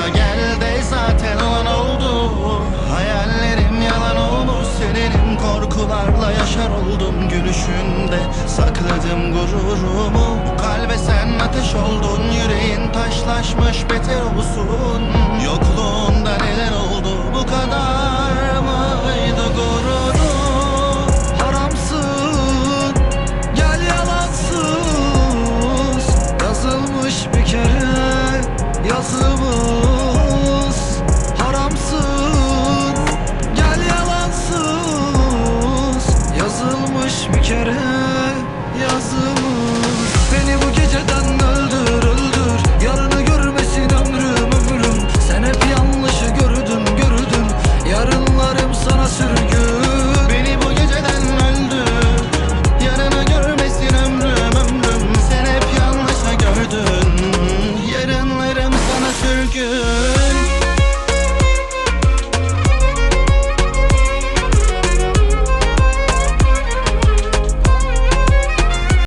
Bana gel de zaten olan oldu. Hayallerim yalan oldu Serinin korkularla yaşar oldum. Gülüşünde sakladım gururumu. Kalbe sen ateş oldun Yüreğin taşlaşmış beter olsun. Yokluğunda neler oldu bu kadar mıydı gururu Haramsın Gel yalansız Yazılmış bir kere Yazılmış